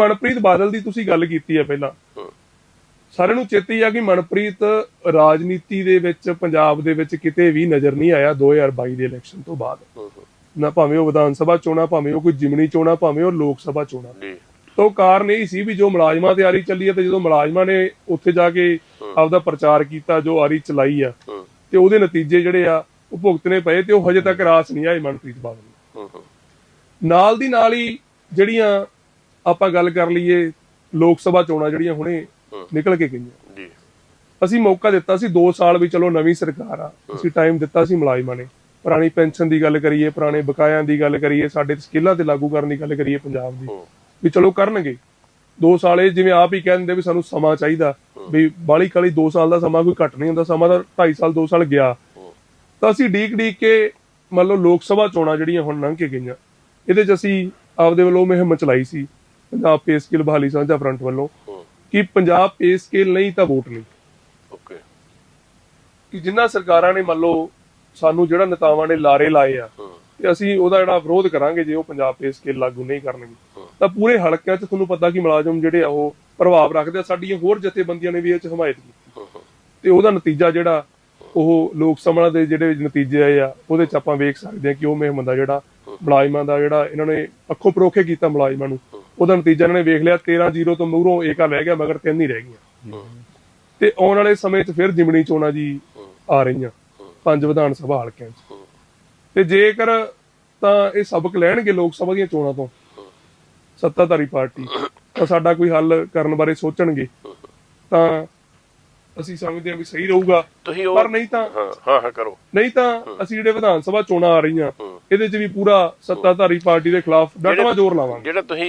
ਮਨਪ੍ਰੀਤ ਬਾਦਲ ਦੀ ਤੁਸੀਂ ਗੱਲ ਕੀਤੀ ਹੈ ਪਹਿਲਾਂ। ਸਾਰਿਆਂ ਨੂੰ ਚੇਤੇ ਆ ਕਿ ਮਨਪ੍ਰੀਤ ਰਾਜਨੀਤੀ ਦੇ ਵਿੱਚ ਪੰਜਾਬ ਦੇ ਵਿੱਚ ਕਿਤੇ ਵੀ ਨਜ਼ਰ ਨਹੀਂ ਆਇਆ 2022 ਦੇ ਇਲੈਕਸ਼ਨ ਤੋਂ ਬਾਅਦ। ਨਾ ਭਾਵੇਂ ਉਹ ਵਿਧਾਨ ਸਭਾ ਚੋਣਾਂ ਭਾਵੇਂ ਉਹ ਕੋਈ ਜਿਮਣੀ ਚੋਣਾਂ ਭਾਵੇਂ ਉਹ ਲੋਕ ਸਭਾ ਚੋਣਾਂ। ਤਾਂ ਕਾਰਨ ਇਹ ਸੀ ਵੀ ਜੋ ਮੁਲਾਜ਼ਮਾਂ ਤੇ ਆਰੀ ਚੱਲੀ ਹੈ ਤੇ ਜਦੋਂ ਮੁਲਾਜ਼ਮਾਂ ਨੇ ਉੱਥੇ ਜਾ ਕੇ ਆਪਦਾ ਪ੍ਰਚਾਰ ਕੀਤਾ ਜੋ ਆਰੀ ਚਲਾਈ ਆ ਤੇ ਉਹਦੇ ਨਤੀਜੇ ਜਿਹੜੇ ਆ ਉਹ ਭੁਗਤਣੇ ਪਏ ਤੇ ਉਹ ਹਜੇ ਤੱਕ ਰਾਸ ਨਹੀਂ ਆਏ ਮਨਪ੍ਰੀਤ ਬਾਦਲ ਨਾਲ ਦੀ ਨਾਲ ਹੀ ਜਿਹੜੀਆਂ ਆਪਾਂ ਗੱਲ ਕਰ ਲਈਏ ਲੋਕ ਸਭਾ ਚੋਣਾਂ ਜਿਹੜੀਆਂ ਹੁਣੇ। ਨਿਕਲ ਕੇ ਗਈਆਂ। ਜੀ। ਅਸੀਂ ਮੌਕਾ ਦਿੱਤਾ ਸੀ 2 ਸਾਲ ਵੀ ਚਲੋ ਨਵੀਂ ਸਰਕਾਰ ਆ। ਅਸੀਂ ਟਾਈਮ ਦਿੱਤਾ ਸੀ ਮੁਲਾਜ਼ਮਾਂ ਨੇ। ਪੁਰਾਣੀ ਪੈਨਸ਼ਨ ਦੀ ਗੱਲ ਕਰੀਏ ਪੁਰਾਣੇ ਬਕਾਇਆਂ ਦੀ ਗੱਲ ਕਰੀਏ ਸਾਡੇ ਸਕੇਲਾਂ ਤੇ ਲਾਗੂ ਕਰਨ ਦੀ ਗੱਲ ਕਰੀਏ ਪੰਜਾਬ ਦੀ। ਵੀ ਚਲੋ ਕਰਨਗੇ। 2 ਸਾਲ ਇਹ ਜਿਵੇਂ ਆਪ ਹੀ ਕਹਿੰਦੇ ਵੀ ਸਾਨੂੰ ਸਮਾਂ ਚਾਹੀਦਾ। ਵੀ ਬਾਲੀ ਕਾਲੀ 2 ਸਾਲ ਦਾ ਸਮਾਂ ਕੋਈ ਘੱਟ ਨਹੀਂ ਹੁੰਦਾ ਸਮਾਂ ਦਾ 2.5 ਸਾਲ 2 ਸਾਲ ਗਿਆ। ਤਾਂ ਅਸੀਂ ਡੀਕ ਡੀਕ ਕੇ ਮੰਨ ਲਓ ਲੋਕ ਸਭਾ ਚੋਣਾਂ ਜਿਹੜੀਆਂ ਹੁਣ ਲੰਘ ਕੇ ਗਈਆਂ ਇਹਦੇ 'ਚ ਅਸੀਂ ਆਪਦੇ ਵੱਲੋਂ ਮੁਹਿੰਮ ਚਲਾਈ ਸੀ। ਪੰਜਾਬ ਪੇ ਸਕੇਲ ਬਹਾਲੀ ਸਾਂਝਾ ਫਰੰਟ ਵੱਲੋਂ ਕਿ ਪੰਜਾਬ ਪੇ ਸਕੇਲ ਨਹੀਂ ਤਾਂ ਵੋਟ ਨਹੀਂ। ਓਕੇ। ਕਿ ਜਿੰਨਾ ਸਰਕਾਰਾਂ ਨੇ ਮੰਨ ਲਓ ਸਾਨੂੰ ਜਿਹੜਾ ਨੇਤਾਵਾਂ ਨੇ ਲਾਰੇ ਲਾਏ ਆ ਤੇ ਅਸੀਂ ਉਹਦਾ ਜਿਹੜਾ ਵਿਰੋਧ ਕਰਾਂਗੇ ਜੇ ਉਹ ਪੰਜਾਬ ਪੇ ਸਕੇਲ ਲਾਗੂ ਨਹੀਂ ਕਰਨਗੇ। ਤਾਂ ਪੂਰੇ ਹਲਕਿਆਂ 'ਚ ਤੁਹਾਨੂੰ ਪਤਾ ਕਿ ਮੁਲਾਜ਼ਮ ਜਿਹੜੇ ਆ ਉਹ ਪ੍ਰਭਾਵ ਰੱਖਦੇ ਆ ਸਾਡੀਆਂ ਹੋਰ ਜਥੇਬੰਦੀਆਂ ਨੇ ਵੀ ਇਹ 'ਚ ਹਮਾਇਤ ਕੀਤੀ। ਤੇ ਉਹਦਾ ਨਤੀਜਾ ਜਿਹੜਾ ਉਹ ਲੋਕ ਸਭਾ ਦੇ ਜਿਹੜੇ ਨਤੀਜੇ ਆਏ ਆ ਉਹਦੇ 'ਚ ਆਪਾਂ ਵੇਖ ਸਕਦੇ ਹਾਂ ਕਿ ਉਹ ਮੁਹਿੰਮ ਦਾ ਜਿਹੜਾ ਮੁਲਾਜ਼ਮਾਂ ਦਾ ਜਿਹੜਾ ਇਹਨਾਂ ਨੇ ਅੱਖੋਂ ਪਰੋਖੇ ਕੀਤਾ ਮੁਲਾਜ਼ਮਾਂ ਨੂੰ। ਉਹਦਾ ਨਤੀਜਾ ਇਹਨਾਂ ਨੇ ਵੇਖ ਲਿਆ 13-0 ਤੋਂ ਮੂਹਰੋਂ ਏਕਾ ਰਹਿ ਗਿਆ ਮਗਰ ਤਿੰਨ ਹੀ ਰਹਿ ਗਈਆਂ। ਤੇ ਆਉਣ ਵਾਲੇ ਸਮੇਂ 'ਚ ਫਿਰ ਜਿਮਣੀ ਚੋਣਾਂ ਜੀ ਆ ਰਹੀਆਂ ਪੰਜ ਵਿਧਾਨ ਸਭਾ ਹਲਕਿਆਂ 'ਚ। ਤੇ ਜੇਕਰ ਤਾਂ ਇਹ ਸਬਕ ਲੈਣਗੇ ਲੋਕ ਸਭਾ ਦੀਆਂ ਚੋਣਾਂ ਤੋਂ ਸੱਤਾਧਾਰੀ ਪਾਰਟੀ ਤਾਂ ਸਾਡਾ ਕੋਈ ਹੱਲ ਕਰਨ ਬਾਰੇ ਸੋਚਣਗੇ ਤਾਂ ਅਸੀਂ ਸਮਝਦੇ ਹਾਂ ਵੀ ਸਹੀ ਰਹੂਗਾ। ਪਰ ਨਹੀਂ ਤਾਂ ਹਾਂ ਹਾਂ ਕਰੋ। ਨਹੀਂ ਤਾਂ ਅਸੀਂ ਜਿਹੜੇ ਵਿਧਾਨ ਸਭਾ ਚੋਣਾਂ ਆ ਰਹੀਆਂ। ਇਹਦੇ 'ਚ ਵੀ ਪੂਰਾ ਸੱਤਾਧਾਰੀ ਪਾਰਟੀ ਦੇ ਖਿਲਾਫ ਡਟਵਾ ਜ਼ੋਰ ਲਾਵਾਂਗੇ। ਜਿਹੜਾ ਤੁਸੀਂ